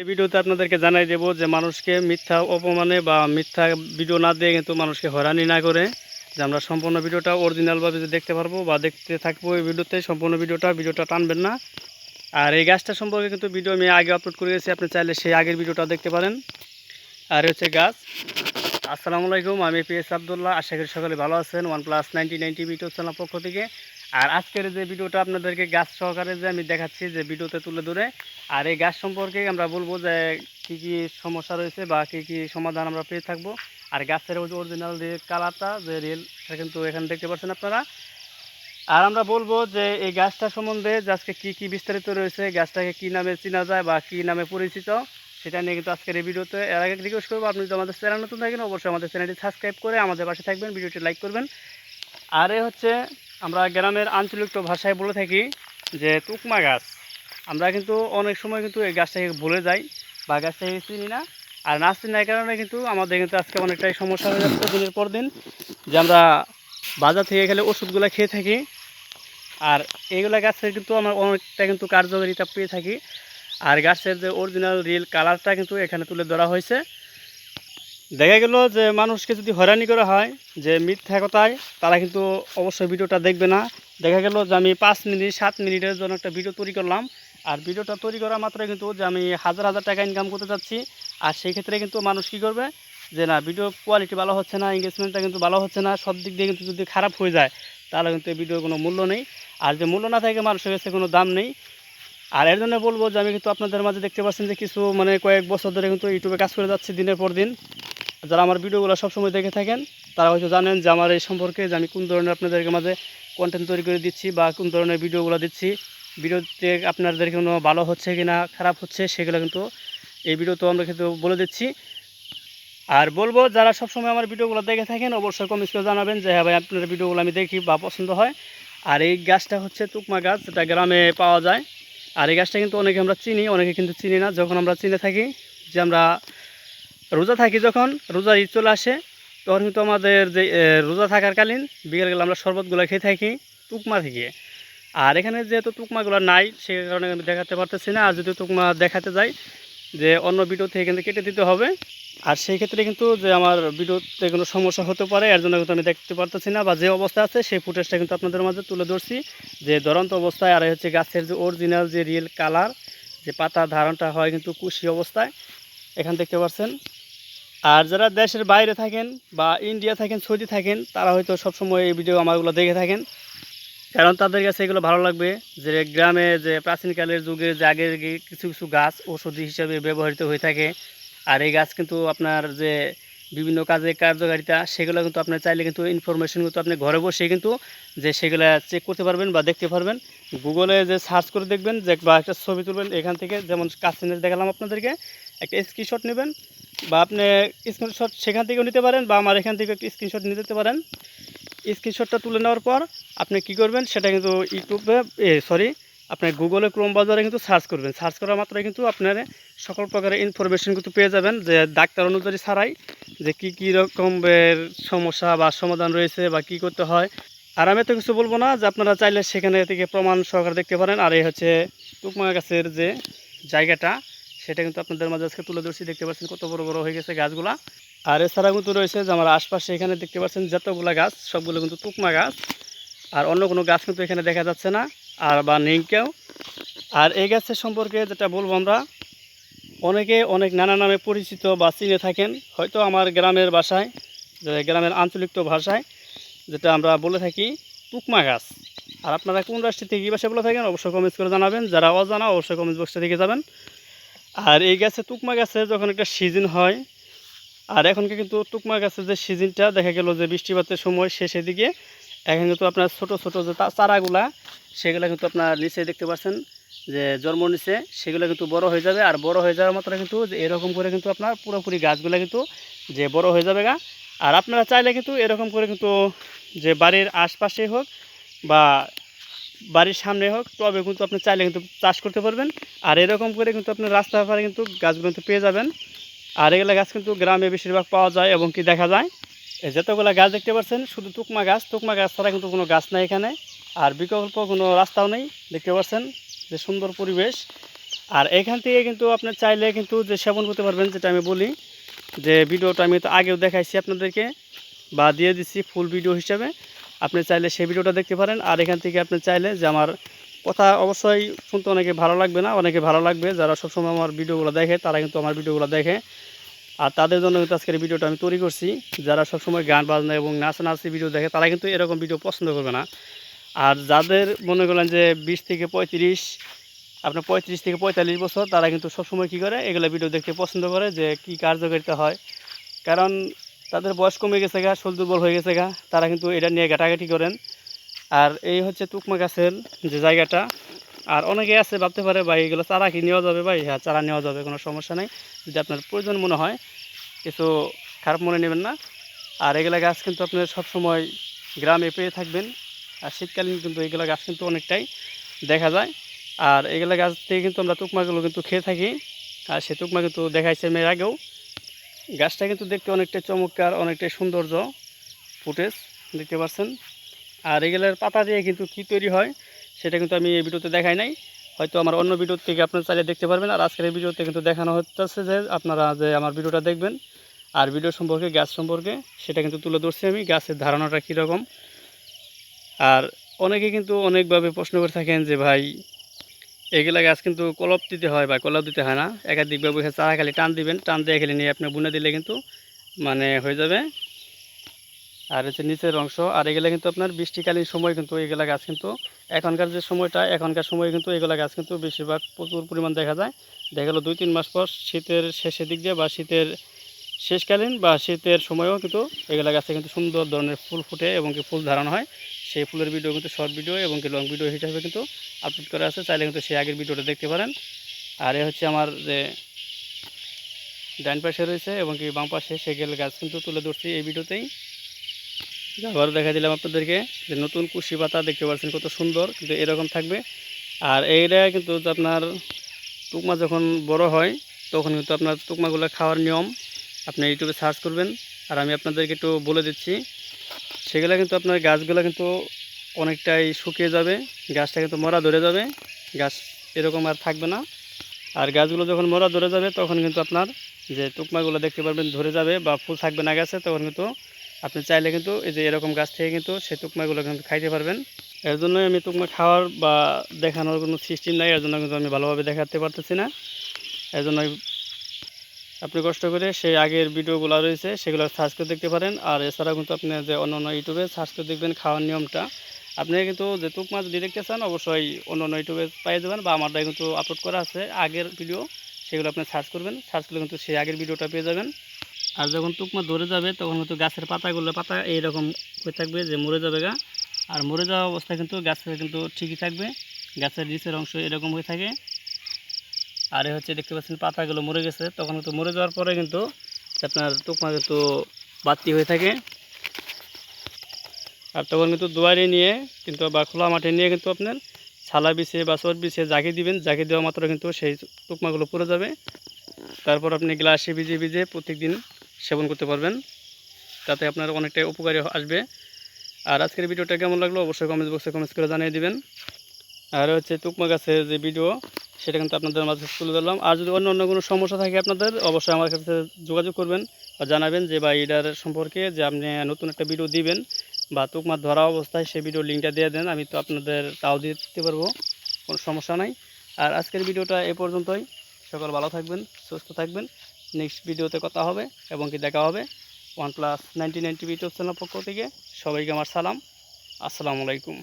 এই ভিডিওতে আপনাদেরকে জানাই দেব যে মানুষকে মিথ্যা অপমানে বা মিথ্যা ভিডিও না দিয়ে কিন্তু মানুষকে হয়রানি না করে, যে আমরা সম্পূর্ণ ভিডিওটা অরিজিনালভাবে যে দেখতে পারব বা দেখতে থাকব এই ভিডিওতে, সম্পূর্ণ ভিডিওটা ভিডিওটা টানবেন না। আর এই গাছটা সম্পর্কে কিন্তু ভিডিও আমি আগে আপলোড করে গেছি আপনি চাইলে সেই আগের ভিডিওটা দেখতে পারেন। আর হচ্ছে গাছ। আসসালামু আলাইকুম, আমি পি এস আবদুল্লাহ। আশা করি সকলে ভালো আছেন। One plus ninety ninety video channel পক্ষ থেকে আর আজকের যে ভিডিওটা আপনাদেরকে গাছ সহকারে যে আমি দেখাচ্ছি যে ভিডিওতে তুলে ধরে, আর এই গাছ সম্পর্কে আমরা বলব যে কি কি সমস্যা রয়েছে বা কি কি সমাধান আমরা পেয়ে থাকব। আর গাছের অরিজিনাল যে কালারটা যে রিয়েল সেটা কিন্তু এখানে দেখতে পাচ্ছেন আপনারা। আর আমরা বলব যে এই গাছটা সম্বন্ধে আজকে কী কী বিস্তারিত রয়েছে, গাছটাকে কি নামে চেনা যায় বা কি নামে পরিচিত, সেটা নিয়ে কিন্তু আজকের এই ভিডিওতে এর আগে রিকোয়েস্ট করব। আপনি যদি আমাদের চ্যানেল নতুন থাকেন, অবশ্যই আমাদের চ্যানেলটি সাবস্ক্রাইব করে আমাদের পাশে থাকবেন, ভিডিওটি লাইক করবেন। আর হচ্ছে আমরা গ্রামের আঞ্চলিক তো ভাষায় বলে থাকি যে তুকমা গাছ। আমরা কিন্তু অনেক সময় কিন্তু এই গাছটাকে ভুলে যাই বা গাছটাকে চিনি না। আর না চিনার কারণে কিন্তু আমাদের কিন্তু আজকে অনেকটাই সমস্যা হয়ে যাচ্ছে দিনের পর দিন, যে আমরা বাজার থেকে গেলে ওষুধগুলো খেয়ে থাকি। আর এইগুলা গাছের কিন্তু আমরা অনেকটা কিন্তু কার্যকারিতা পেয়ে থাকি। আর গাছের যে অরিজিনাল রিল কালারটা কিন্তু এখানে তুলে ধরা হয়েছে। দেখা গেল যে মানুষকে যদি হয়রানি করা হয় যে মিথ্যা কথায়, তারা কিন্তু অবশ্যই ভিডিওটা দেখবে না। দেখা গেল যে আমি পাঁচ মিনিট, সাত মিনিটের জন্য একটা ভিডিও তৈরি করলাম। আর ভিডিওটা তৈরি করা মাত্র কিন্তু যে আমি হাজার হাজার টাকা ইনকাম করতে চাচ্ছি। আর সেই ক্ষেত্রে কিন্তু মানুষ কী করবে? যে না ভিডিও কোয়ালিটি ভালো হচ্ছে না এঙ্গেজমেন্টটা কিন্তু ভালো হচ্ছে না, সব দিক দিয়ে কিন্তু যদি খারাপ হয়ে যায়, তাহলে কিন্তু এই ভিডিওর কোনো মূল্য নেই। আর যে মূল্য না থাকে, মানুষের কাছে কোনো দাম নেই। আর এর জন্য বলব যে আমি কিন্তু আপনাদের মাঝে দেখতে পাচ্ছেন যে কিছু মানে কয়েক বছর ধরে কিন্তু ইউটিউবে কাজ করে যাচ্ছি দিনের পর দিন। যারা আমার ভিডিওগুলো সবসময় দেখে থাকেন, তারা হয়তো জানেন যে আমার এই সম্পর্কে যে আমি কোন ধরনের আপনাদেরকে মাঝে কন্টেন্ট তৈরি করে দিচ্ছি বা কোন ধরনের ভিডিওগুলো দিচ্ছি, ভিডিওতে আপনাদের কোনো ভালো হচ্ছে কি না খারাপ হচ্ছে সেগুলো কিন্তু এই ভিডিওতেও আমরা কিন্তু বলে দিচ্ছি। আর বলব, যারা সবসময় আমার ভিডিওগুলো দেখে থাকেন, অবশ্যই কমেন্টস করে জানাবেন যে হ্যাঁ ভাই আপনার ভিডিওগুলো আমি দেখি বা পছন্দ হয়। আর এই গাছটা হচ্ছে তুকমা গাছ, যেটা গ্রামে পাওয়া যায়। আর এই গাছটা কিন্তু অনেকে আমরা চিনি, অনেকে কিন্তু চিনি না। যখন আমরা চিনে থাকি যে আমরা রোজা থাকি যখন, রোজার ঈদ চলে আসে, তখন কিন্তু আমাদের যে রোজা থাকারকালীন বিকেলবেলা আমরা শরবতগুলো খেয়ে থাকি তুকমা থেকে। আর এখানে যেহেতু তুকমাগুলো নাই, সে কারণে দেখাতে পারতেছি না। আর যদি তুকমা দেখাতে যাই, যে অন্য ভিডিও থেকে কিন্তু কেটে দিতে হবে। আর সেই ক্ষেত্রে কিন্তু যে আমার ভিডিওতে কোনো সমস্যা হতে পারে, এর জন্য কিন্তু আমি দেখতে পারতেছি না। বা যে অবস্থা আছে, সেই ফুটেজটা কিন্তু আপনাদের মাঝে তুলে ধরছি। যে দরন্ত অবস্থায়, আর হচ্ছে গাছের যে অরিজিনাল যে রিয়েল কালার যে পাতা ধারণটা হয় কিন্তু কুশি অবস্থায়। এখান দেখতে পাচ্ছেন আর যারা দেশের বাইরে থাকেন বা ইন্ডিয়া থাকেন, সৌদি থাকেন, তারা হয়তো সবসময় এই ভিডিও আমারগুলো দেখে থাকেন। কারণ তাদের কাছে এগুলো ভালো লাগবে যে গ্রামে যে প্রাচীনকালের যুগে যে আগের কিছু কিছু গাছ ওষুধ হিসেবে ব্যবহৃত হয়ে থাকে, আর এই গাছ কিন্তু আপনার যে বিভিন্ন কাজে কার্যকারিতা, সেগুলো কিন্তু আপনার চাইলে কিন্তু ইনফরমেশন কিন্তু আপনি ঘরে বসে কিন্তু যে সেগুলো চেক করতে পারবেন বা দেখতে পারবেন। গুগলে যে সার্চ করে দেখবেন, যে বা একটা ছবি তুলবেন, এখান থেকে যেমন কাছে দেখালাম আপনাদেরকে, একটা স্ক্রিনশট নেবেন বা আপনি স্ক্রিনশট সেখান থেকেও নিতে পারেন বা আমার এখান থেকে একটা স্ক্রিনশট নিতে পারেন। স্ক্রিনশটটা তুলে নেওয়ার পর আপনি কি করবেন সেটা কিন্তু ইউটিউবে সরি আপনি গুগলে ক্রোম বাজারে কিন্তু সার্চ করবেন। সার্চ করা মাত্রই কিন্তু আপনার সকল প্রকারের ইনফরমেশন কিন্তু পেয়ে যাবেন যে ডাক্তার অনুযায়ী ছাড়াই যে কী কী রকমের সমস্যা বা সমাধান রয়েছে বা কি করতে হয়। আর আমি তো কিছু বলব না যে আপনারা চাইলে সেখানে থেকে প্রমাণ সহকারে দেখতে পারেন। আর এই হচ্ছে টুকমা গাছের যে জায়গাটা সেটা কিন্তু আপনাদের মাঝে আজকে তুলে ধরছি। দেখতে পাচ্ছেন কত বড় বড় হয়ে গেছে গাছগুলা। আর এছাড়া কিন্তু রয়েছে যে আমার আশপাশে এখানে দেখতে পাচ্ছেন যতগুলা গাছ, সবগুলো কিন্তু তুকমা গাছ। আর অন্য কোনো গাছ কিন্তু এখানে দেখা যাচ্ছে না, আর বা নেই কেউ। আর এই গাছের সম্পর্কে যেটা বলব আমরা, অনেকে অনেক নানা নামে পরিচিত বা চিনে থাকেন। হয়তো আমার গ্রামের ভাষায়, যে গ্রামের আঞ্চলিক ভাষায়, যেটা আমরা বলে থাকি তুকমা গাছ। আর আপনারা কোন রাষ্ট্র থেকে কী ভাষায় বলে থাকেন, অবশ্যই কমেন্টস করে জানাবেন। যারা অজানা, অবশ্যই কমেন্টস বক্সে থেকে যাবেন। আর এই গাছে তুকমা গাছে যখন একটা সিজন হয়, আর এখনকে কিন্তু তুকমা গাছের যে সিজনটা, দেখা গেল যে বৃষ্টিপাতের সময় শেষের দিকে এখন কিন্তু আপনার ছোট ছোট যে চারাগুলা, সেগুলো কিন্তু আপনার নিচে দেখতে পাচ্ছেন, যে জন্ম নিচে সেগুলো কিন্তু বড় হয়ে যাবে, আর বড় হয়ে যাওয়ার মাত্র কিন্তু এরকম করে কিন্তু আপনার পুরোপুরি গাছগুলো কিন্তু যে বড় হয়ে যাবে গা। আর আপনারা চাইলে কিন্তু এরকম করে কিন্তু যে বাড়ির আশপাশে হোক বা বাড়ির সামনে হোক, তবে কিন্তু আপনি চাইলে কিন্তু চাষ করতে পারবেন। আর এরকম করে কিন্তু আপনি রাস্তার পারে কিন্তু গাছগুলো কিন্তু পেয়ে যাবেন। আর এগুলো গাছ কিন্তু গ্রামে বেশিরভাগ পাওয়া যায় এবং কি দেখা যায় যতগুলো গাছ দেখতে পাচ্ছেন, শুধু তুকমা গাছ তুকমা গাছ ছাড়া কিন্তু কোনো গাছ নাই এখানে। আর বিকল্প কোনো রাস্তাও নেই, দেখতে পাচ্ছেন যে সুন্দর পরিবেশ। আর এখান থেকে কিন্তু আপনার চাইলে কিন্তু যে সেবন করতে পারবেন, যেটা আমি বলি, যে ভিডিওটা আমি তো আগেও দেখাইছি আপনাদেরকে, বা দিয়ে দিচ্ছি ফুল ভিডিও হিসাবে। আপনি চাইলে সেই ভিডিওটা দেখতে পারেন। আর এখান থেকে আপনি চাইলে যে আমার কথা অবশ্যই শুনতে অনেকে ভালো লাগবে না, অনেকে ভালো লাগবে। যারা সবসময় আমার ভিডিওগুলো দেখে, তারা কিন্তু আমার ভিডিওগুলো দেখে। আর তাদের জন্য কিন্তু আজকের ভিডিওটা আমি তৈরি করছি। যারা সবসময় গান বাজনা এবং নাচ নাচি ভিডিও দেখে, তারা কিন্তু এরকম ভিডিও পছন্দ করবে না। আর যাদের মনে করলেন যে বিশ থেকে পঁয়ত্রিশ, আপনার পঁয়ত্রিশ থেকে পঁয়তাল্লিশ বছর, তারা কিন্তু সবসময় কী করে, এগুলো ভিডিও দেখতে পছন্দ করে যে কী কার্যকারিতা হয়। কারণ তাদের বয়স কমে গেছে গা, শরীর দুর্বল হয়ে গেছে গা, তারা কিন্তু এটা নিয়ে ঘাটাঘাটি করেন। আর এই হচ্ছে তুকমা গাছের যে জায়গাটা। আর অনেকে আছে, ভাবতে পারে, ভাই, এগুলো চারা কি নেওয়া যাবে? ভাই হ্যাঁ চারা নেওয়া যাবে, কোনো সমস্যা নেই। যদি আপনার প্রয়োজন মনে হয়, কিছু খারাপ মনে নেবেন না। আর এগুলো গাছ কিন্তু আপনার সবসময় গ্রামে পেয়ে থাকবেন। আর শীতকালীন কিন্তু এগুলো গাছ কিন্তু অনেকটাই দেখা যায়। আর এগুলো গাছ থেকে কিন্তু আমরা তুকমাগুলো কিন্তু খেয়ে থাকি। আর সে তুকমা কিন্তু দেখাইছে মেয়ের আগেও। গাছটা কিন্তু দেখতে অনেকটা চমৎকার, অনেকটাই সৌন্দর্য ফুটেজ, দেখতে পাচ্ছেন। আর এগুলোর পাতা দিয়ে কিন্তু কি তৈরি হয়, সেটা কিন্তু আমি এই ভিডিওতে দেখাই নাই। হয়তো আমার অন্য ভিডিও থেকে আপনারা চাইলে দেখতে পারবেন। আর আজকের এই ভিডিওতে কিন্তু দেখানো হচ্ছে যে আপনারা যে আমার ভিডিওটা দেখবেন, আর ভিডিও সম্পর্কে, গাছ সম্পর্কে, সেটা কিন্তু তুলে ধরছি আমি, গাছের ধারণাটা কীরকম। আর অনেকে কিন্তু অনেকভাবে প্রশ্ন করে থাকেন যে ভাই এগুলা গাছ কিন্তু কলপ দিতে হয় বা কলপ দিতে হয় না। একাধিকভাবে চারা খালি টান দিবেন, টান দিয়ে খালি নিয়ে আপনি বুনে দিলে কিন্তু মানে হয়ে যাবে। আর হচ্ছে নিচের অংশ, আর এগুলা কিন্তু আপনার বৃষ্টিকালীন সময় কিন্তু এগুলা গাছ কিন্তু এখনকার যে সময়টা, এখনকার সময় কিন্তু এগুলা গাছ কিন্তু বেশিরভাগ প্রচুর পরিমাণ দেখা যায়। দেখা গেলো দুই তিন মাস পর শীতের শেষের দিক দিয়ে বা শীতের শেষকালীন বা শীতের সময়ও কিন্তু এগুলা গাছে কিন্তু সুন্দর ধরনের ফুল ফুটে এবং কি ফুল ধারণ হয়। সেই ফুলের ভিডিও কিন্তু শর্ট ভিডিও এবং কি লং ভিডিও হিসাবে কিন্তু আপলোড করা আছে। চাইলে কিন্তু সেই আগের ভিডিওটা দেখতে পারেন। আর এ হচ্ছে আমার যে ডান পাশে রয়েছে এবং কি বাম পাশে সেগেল গাছ কিন্তু তুলে ধরছি এই ভিডিওতেই আবার দেখা দিলাম আপনাদেরকে যে নতুন কুশি পাতা দেখতে পাচ্ছেন কত সুন্দর, কিন্তু এরকম থাকবে। আর এইটা কিন্তু আপনার টুকমা যখন বড় হয়, তখন কিন্তু আপনার টুকমাগুলো খাওয়ার নিয়ম আপনি ইউটিউবে সার্চ করবেন। আর আমি আপনাদেরকে একটু বলে দিচ্ছি সেগুলো কিন্তু আপনার গাছগুলো কিন্তু অনেকটাই শুকিয়ে যাবে, গাছটা কিন্তু মরা ধরে যাবে, গাছ এরকম আর থাকবে না। আর গাছগুলো যখন মরা ধরে যাবে, তখন কিন্তু আপনার যে টুকমাগুলো দেখতে পারবেন ধরে যাবে বা ফুল থাকবে না গাছে, তখন কিন্তু আপনি চাইলে কিন্তু এই যে এরকম গাছ থেকে কিন্তু সেই টুকমাগুলো কিন্তু খাইতে পারবেন। এর জন্যই আমি টুকমা খাওয়ার বা দেখানোর কোনো সিস্টেম নাই, এর জন্য কিন্তু আমি ভালোভাবে দেখাতে পারতেছি না। এর জন্য আপনি কষ্ট করে সেই আগের ভিডিওগুলো রয়েছে, সেগুলো সার্চ করে দেখতে পারেন। আর এছাড়াও কিন্তু আপনি যে অন্য অন্য ইউটিউবে সার্চ করে দেখবেন খাওয়ার নিয়মটা, আপনি কিন্তু যে টুক মাছ যদি দেখতে চান, অবশ্যই অন্য অন্য ইউটিউবে পাই যাবেন বা আমারটা কিন্তু আপলোড করা আছে আগের ভিডিও সেগুলো আপনি সার্চ করবেন। সার্চ করলে কিন্তু সেই আগের ভিডিওটা পেয়ে যাবেন। আর যখন টুকমা ধরে যাবে, তখন কিন্তু গাছের পাতাগুলো, পাতা এইরকম হয়ে থাকবে যে মরে যাবে গা। আর মরে যাওয়া অবস্থায় কিন্তু গাছের কিন্তু ঠিকই থাকবে। গাছের নিচের অংশ এরকম হয়ে থাকে। আর হচ্ছে দেখতে পাচ্ছেন পাতাগুলো মরে গেছে। তখন কিন্তু মরে যাওয়ার পরে কিন্তু আপনার টুকমা কিন্তু বাতি হয়ে থাকে। আর তখন কিন্তু দুয়ারে নিয়ে কিন্তু বা খোলা মাঠে নিয়ে কিন্তু আপনার ছালা বিছিয়ে বা চট বিছিয়ে জাকি দিবেন জাকি দেওয়া মাত্র কিন্তু সেই টুকমাগুলো পড়ে যাবে। তারপর আপনি গ্লাসে ভিজিয়ে ভিজিয়ে প্রত্যেক দিন সেবন করতে পারবেন। তাতে আপনার অনেকটাই উপকারী আসবে। আর আজকের ভিডিওটা কেমন লাগল অবশ্যই কমেন্ট বক্সে কমেন্টস করে জানিয়ে দিবেন। আর হচ্ছে টুকমা গাছের যে ভিডিও সেটা কিন্তু আপনাদের মাঝে তুলে ধরলাম। আর যদি অন্য অন্য কোনো সমস্যা থাকে আপনাদের, অবশ্যই আমার কাছে যোগাযোগ করবেন বা জানাবেন যে বা এটার সম্পর্কে যে আপনি নতুন একটা ভিডিও দিবেন বা তুকমা ধরা অবস্থায় সেই ভিডিও লিঙ্কটা দিয়ে দেন, আমি তো আপনাদের তাও দিয়ে দিতে পারব, কোনো সমস্যা নাই। আর আজকের ভিডিওটা এ পর্যন্তই। সকল ভালো থাকবেন, সুস্থ থাকবেন। নেক্সট ভিডিওতে কথা হবে এবং কি দেখা হবে? One plus ninety ninety YouTube channel পক্ষ থেকে। সবাইকে আমার সালাম। আসসালামু আলাইকুম।